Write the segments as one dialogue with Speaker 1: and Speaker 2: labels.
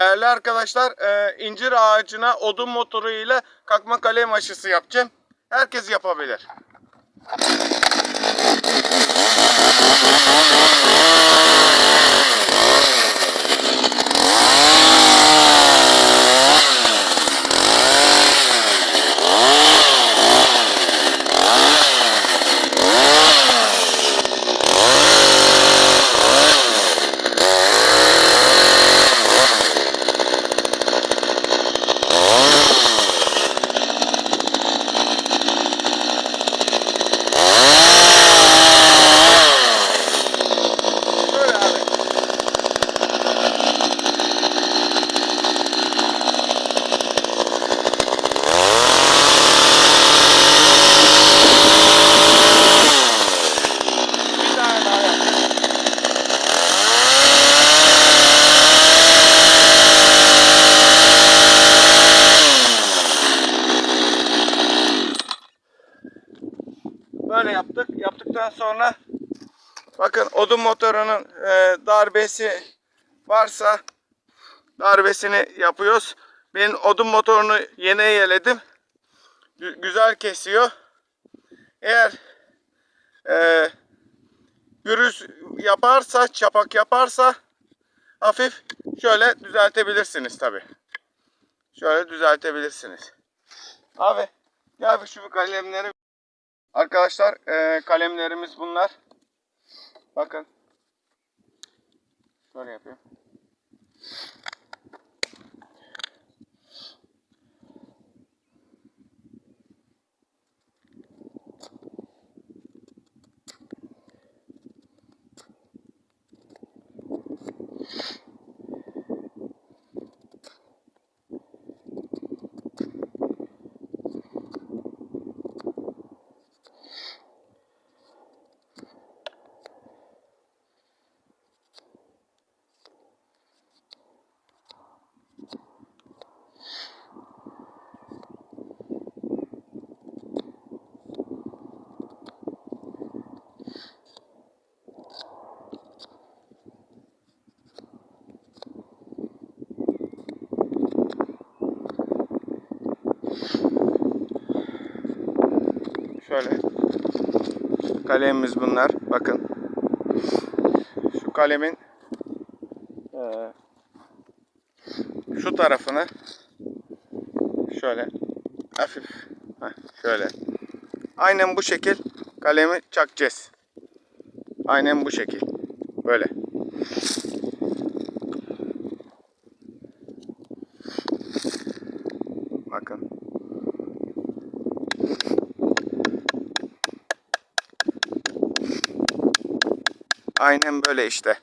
Speaker 1: Değerli arkadaşlar, e, incir ağacına odun motoru ile kakma kalem aşısı yapacağım. Herkes yapabilir. Böyle abi. Bir tane daha yapayım. Böyle yaptık. Yaptıktan sonra bakın odun motorunun e, darbesi varsa darbesini yapıyoruz. Ben odun motorunu yeni yeledim. Gü- güzel kesiyor. Eğer e, gürüz yaparsa, çapak yaparsa hafif şöyle düzeltebilirsiniz tabi. Şöyle düzeltebilirsiniz. Abi gel bir şu kalemleri. Arkadaşlar e, kalemlerimiz bunlar. Bakın. Şöyle yapayım. Şöyle. Kalemimiz bunlar. Bakın. Şu kalemin eee, şu tarafını şöyle hafif heh, şöyle aynen bu şekil kalemi çakacağız. Aynen bu şekil. Böyle. Bakın. Aynen böyle işte.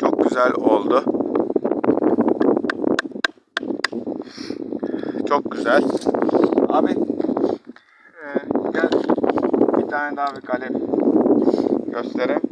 Speaker 1: Çok güzel oldu. Çok güzel. Abi e, gel bir tane daha bir kalem göstereyim.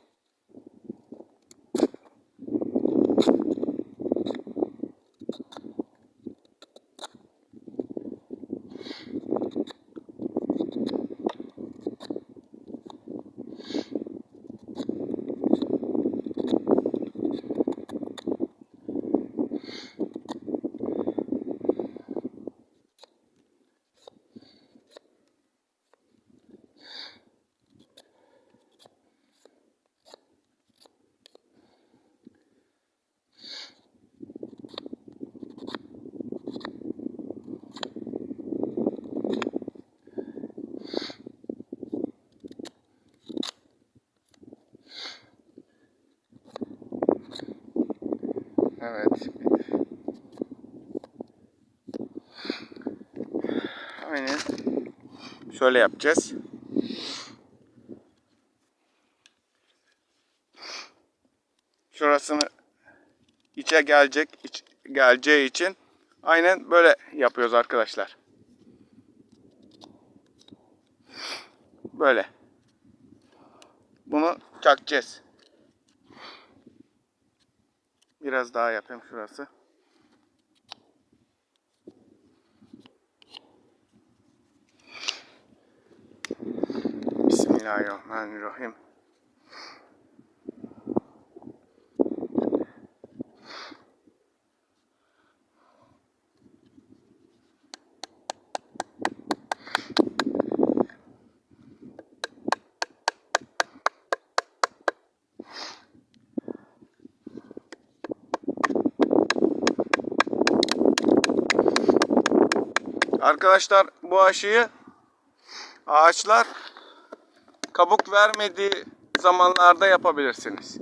Speaker 1: Aynen. Şöyle yapacağız. Şurasını içe gelecek, iç, geleceği için aynen böyle yapıyoruz arkadaşlar. Böyle. Bunu çakacağız. Biraz daha yapayım şurası. Bismillahirrahmanirrahim. Arkadaşlar bu aşıyı ağaçlar kabuk vermediği zamanlarda yapabilirsiniz.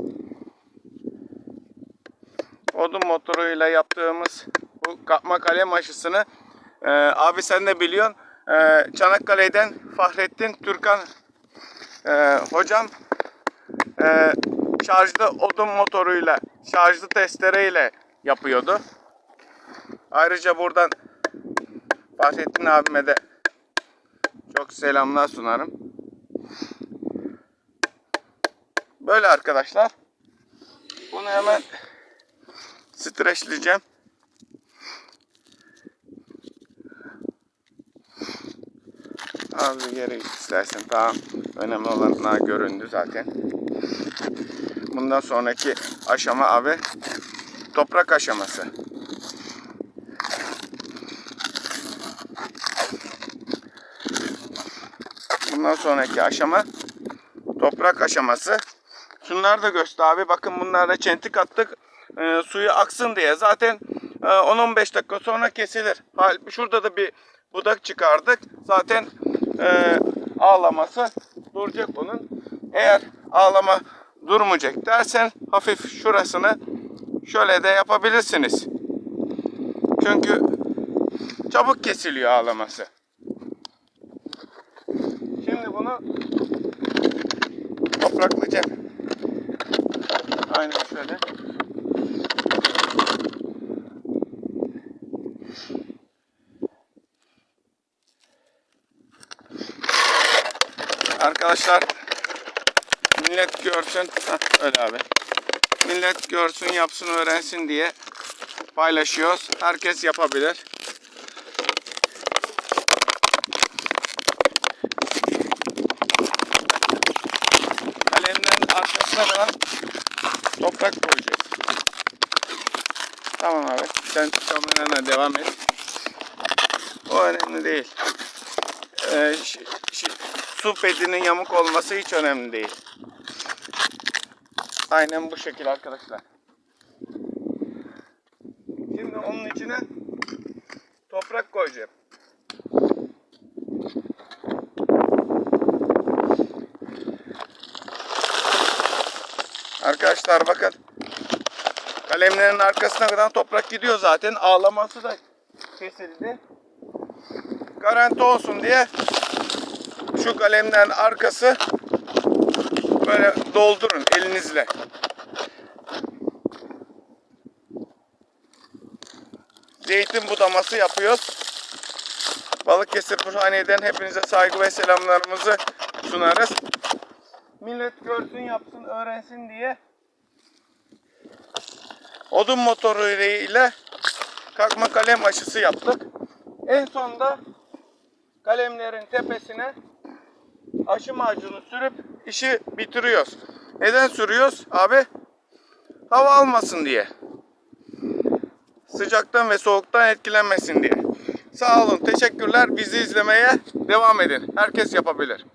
Speaker 1: Odun motoruyla yaptığımız bu kapma kalem aşısını e, abi sen de biliyorsun e, Çanakkale'den Fahrettin Türkan e, hocam e, şarjlı odun motoruyla şarjlı testereyle yapıyordu. Ayrıca buradan Fahrettin abime de çok selamlar sunarım. Böyle arkadaşlar. Bunu hemen streçleyeceğim. Az bir geri istersen tamam. Önemli olan göründü zaten. Bundan sonraki aşama abi toprak aşaması. Bundan sonraki aşama toprak aşaması. Şunları da göster abi. Bakın bunlara çentik attık. e, suyu aksın diye. Zaten e, 10-15 dakika sonra kesilir. Şurada da bir budak çıkardık. Zaten e, ağlaması duracak bunun. Eğer ağlama durmayacak dersen hafif şurasını şöyle de yapabilirsiniz. Çünkü çabuk kesiliyor ağlaması. Şimdi bunu topraklayacağım. Aynen şöyle. Arkadaşlar millet görsün. Hah, öyle abi. Millet görsün, yapsın, öğrensin diye paylaşıyoruz. Herkes yapabilir. Kalemlerin arkasına falan toprak koyacağız. Tamam abi. Sen kamerana devam et. O önemli değil. Ee, su pedinin yamuk olması hiç önemli değil. Aynen bu şekil arkadaşlar. Şimdi onun içine toprak koyacağım. Arkadaşlar bakın. Kalemlerin arkasına kadar toprak gidiyor zaten. Ağlaması da kesildi. Garanti olsun diye şu kalemlerin arkası böyle doldurun elinizle. Zeytin budaması yapıyoruz. Balıkesir Burhaniye'den hepinize saygı ve selamlarımızı sunarız. Millet görsün, yapsın, öğrensin diye odun motoru ile kalkma kalem aşısı yaptık. En sonda kalemlerin tepesine aşı macunu sürüp işi bitiriyoruz. Neden sürüyoruz abi? Hava almasın diye. Sıcaktan ve soğuktan etkilenmesin diye. Sağ olun, teşekkürler. Bizi izlemeye devam edin. Herkes yapabilir.